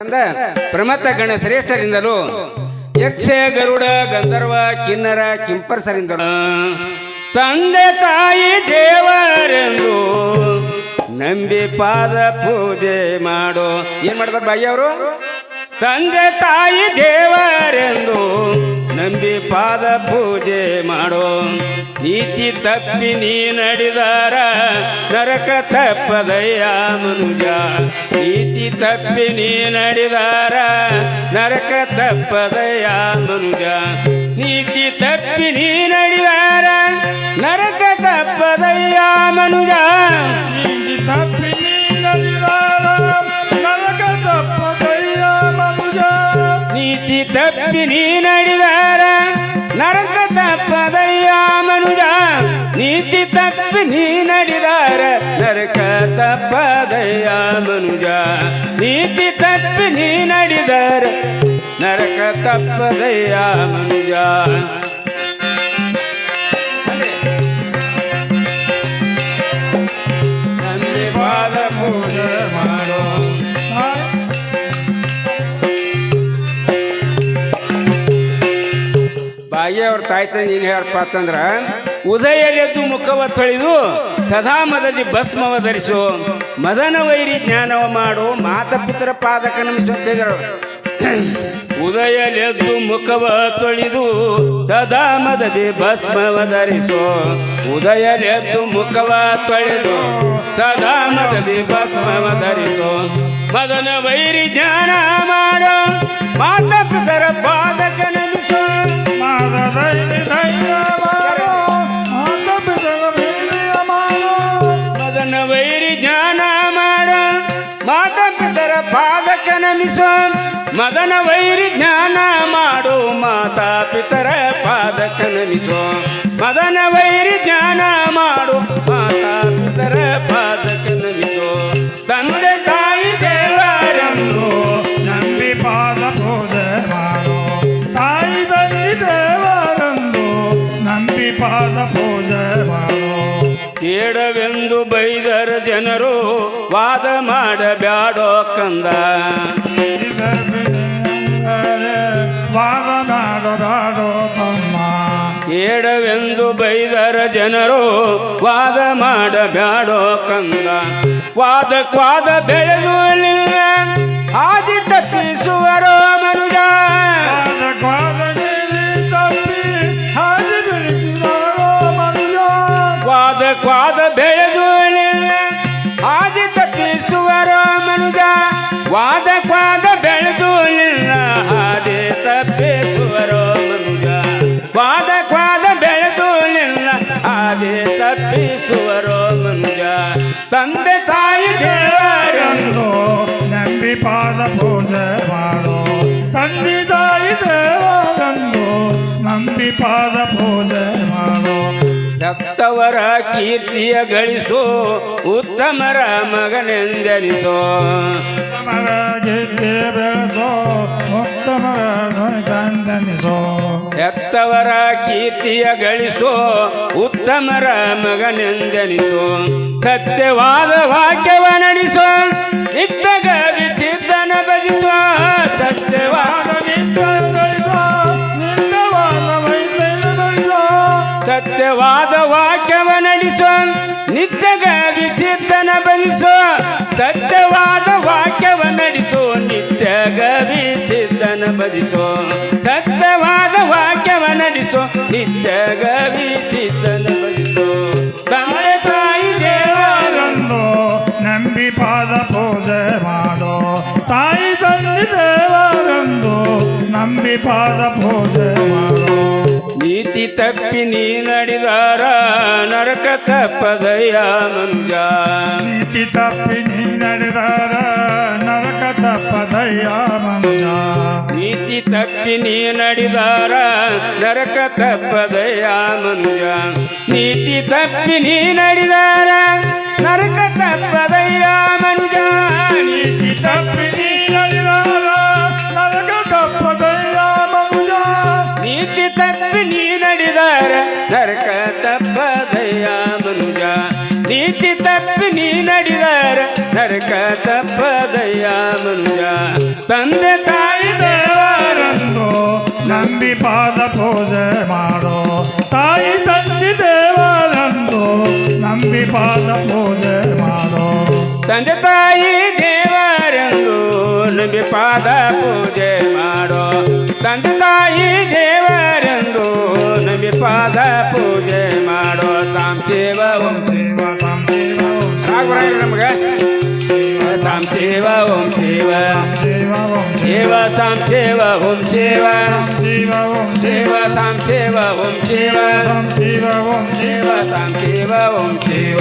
ಅಂದ ಪ್ರಮತ ಗಣ ಶ್ರೇಷ್ಠರಿಂದಲೂ ಯಕ್ಷ ಗರುಡ ಗಂಧರ್ವ ಕಿನ್ನರ ಕಿಂಪರ್ಸರಿಂದಲೂ ತಂದೆ ತಾಯಿ ದೇವರೆಂದು ನಂಬಿ ಪಾದ ಪೂಜೆ ಮಾಡೋ, ಏನ್ ಮಾಡ್ತಾರೆ ಬಾಯಿ ಅವರು ತಂದೆ ತಾಯಿ ದೇವರೆಂದು ನಂಬಿ ಪಾದ ಪೂಜೆ ಮಾಡೋ ನೀತಿ ತಪ್ಪಿ ನೀ ನಡೆದಾರ ನರಕ ತಪ್ಪದಯ್ಯ ಮನುಜ ನೀತಿ ತಪ್ಪಿ ನೀ ನಡೆದಾರ ನರಕ ತಪ್ಪದಯ್ಯ ಮನುಜ ನೀತಿ ತಪ್ಪಿ ನೀ ನಡೆದಾರ ನರಕ ತಪ್ಪದಯ್ಯ ಮನುಜ ನೀತಿ ತಪ್ಪಿ ನೀ ನಡೆದಾರ ನರಕ ತಪ್ಪದಯ್ಯ ಮನುಜ ನೀತಿ ತಪ್ಪಿ ನೀ ನಡೆದಾರ ನರಕ ತಪ್ಪದಯ್ಯ ಮನುಜ ನೀತಿ ತಪ್ಪಿ ನೀ ನಡೆದಾರ ನರಕ ತಪ್ಪದಯ್ಯ ಬಾಯಿ ಅವ್ರ ತಾಯಿ ತಂದೆ ಏನು ಹೇಳಪ್ಪ ಅಂತಂದ್ರೆ ಉದಯಲೆದ್ದು ಮುಖವ ತೊಳೆದು ಸದಾ ಮದದಿ ಭಸ್ಮವ ಧರಿಸು, ಮದನ ವೈರಿ ಜ್ಞಾನವ ಮಾಡು ಮಾತಪಿತರ ಪಾದಕ ಹೇಳಿದ್ರು ಉದಯಲೆದ್ದು ಮುಖವ ತೊಳೆದು ಸದಾ ಮದದಿ ಭಸ್ಮವ ಧರಿಸು ಉದಯಲೆದ್ದು ಮುಖವ ತೊಳೆದು ಸದಾ ಮದದಿ ಭಸ್ಮವ ಧರಿಸು, ಮದನ ವೈರಿ ಜ್ಞಾನ ಮಾಡು ಮಾತಪಿತರ ಪಾದಕ ನಮಿಸು. ನಮಿಸು ಮದನ ವೈರಿ ಜ್ಞಾನ ಮಾಡು ಮಾತಾ ಪಿತರ ಪಾದ ನಮಿಸು ಮದನ ವೈರಿ ಜ್ಞಾನ ಮಾಡು ಮಾತಾ ಪಿತರ ಪಾದ ನಮಿಸು ತಂದೆ ತಾಯಿ ದೇವರನ್ನು ನಂಬಿ ಪಾದ ಪೂಜೆ ಮಾಡು. ತಾಯಿ ತಂದೆ ದೇವರನ್ನು ನಂಬಿ ಪಾದ ಪೂಜೆ ಮಾಡೋ. ಕೇಡವೆಂದು ಬೈದರ ಜನರು ವಾದ ಮಾಡಬ್ಯಾಡೋ ಕಂದ. ವಾದ ಮಾಡೋ ತಮ್ಮ ಕೇಡವೆಂದು ಬೈದರ ಜನರು ವಾದ ಮಾಡಬ್ಯಾಡೋ ಕಂದ. ವಾದಕ್ವಾದ ಬೆಳೆದು ವಾದಕ್ವಾದ ಬೆಳೆದು ನಿನ್ನ ಆದಿ ತಪ್ಪಿಸುವರೋ ಮನುಜ ವಾದಕ್ವಾದ ಬೆಳೆದು ನಿನ್ನ ಕೀರ್ತಿಯ ಗಳಿಸೋ ಉತ್ತಮರ ಮಗನೆಂದೆನಿಸೋ ಉತ್ತಮರ ಬೆಳೆಸೋ ಉತ್ತಮರ ದಂದನಿಸೋ ಹೆತ್ತವರ ಕೀರ್ತಿಯ ಗಳಿಸೋ ಉತ್ತಮರ ಮಗನೆಂದೆನಿಸೋ ಸತ್ಯವಾದ ವಾಕ್ಯವ ನಡೆಸೋ. ನಿತ್ಯಗ ವಿಚಿತ್ತನ ಬದಿಸೋ ಸತ್ಯವಾದ ವಾಕ್ಯವ ನಡೆಸೋ ನಿತ್ಯ ಗವಿಸಿದ್ದನ ಬದಿಸೋ ತಂದೆ ತಾಯಿ ದೇವರನ್ನು ದೇವರನ್ನು ನಂಬಿ ಪಾದ ಪೂಜೆ ಮಾಡೋ, ತಾಯಿ ತಂದೆ ದೇವರಂದು ನಂಬಿ ಪಾದ ಪೂಜೆ ನೀತಿ ತಪ್ಪಿ ನೀ ನಡೆದಾರ ನರಕ ತಪ್ಪದಯ್ಯ ಮಂಜ ನೀತಿ ತಪ್ಪಿ ನೀ ನಡೆದಾರ ನರಕ ತಪ್ಪದಯ್ಯ ಮಂಜ ನೀತಿ ತಪ್ಪಿ ನೀ ನಡೆದಾರ ನರಕ ತಪ್ಪದಯ್ಯ ಮಂಜ ನೀತಿ ತಪ್ಪಿ ನೀ ನಡೆದಾರ ನರಕ ತಪ್ಪದಯ್ಯ ಮಂಜ ನೀ ನಡೆದಾರ, ನರಕ ತಪ್ಪದಯ್ಯ ಮನುಜ ತಂದೆ ತಾಯಿ ದೇವರನ್ನು ನಂಬಿ ಪಾದ ಪೂಜೆ ಮಾಡೋ. ತಾಯಿ ತಂದೆ ದೇವರಂದು ನಂಬಿ ಪಾದ ಪೂಜೆ ಮಾಡೋ. ತಂದೆ ತಾಯಿ ದೇವರೆಂದು ನಂಬಿ ಪಾದ ಪೂಜೆ ಮಾಡೋ. ತಂದೆ ತಾಯಿ ದೇವರೆಂದು ನಂಬಿ ಪಾದ ಪೂಜೆ ಮಾಡೋ. ಸಾಂಶಿವ ಓಂ ಸಾಕು ಬರಂಗಿಲ್ಲ ನಮ್ಗೆ ಸಾಂಶಿವ ಓಂ ಶಿವ ಶಿವ ಓಂ ಶಿವ ಸಾಂಶಿವ ಓಂ ಶಿವ ಶಿವ ಓಂ ಶಿವ ಸಾಂಶಿವ ಓಂ ಶಿವ ಶಿವ ಓಂ ಶಿವ ಸಾಂಶಿವ ಓಂ ಶಿವ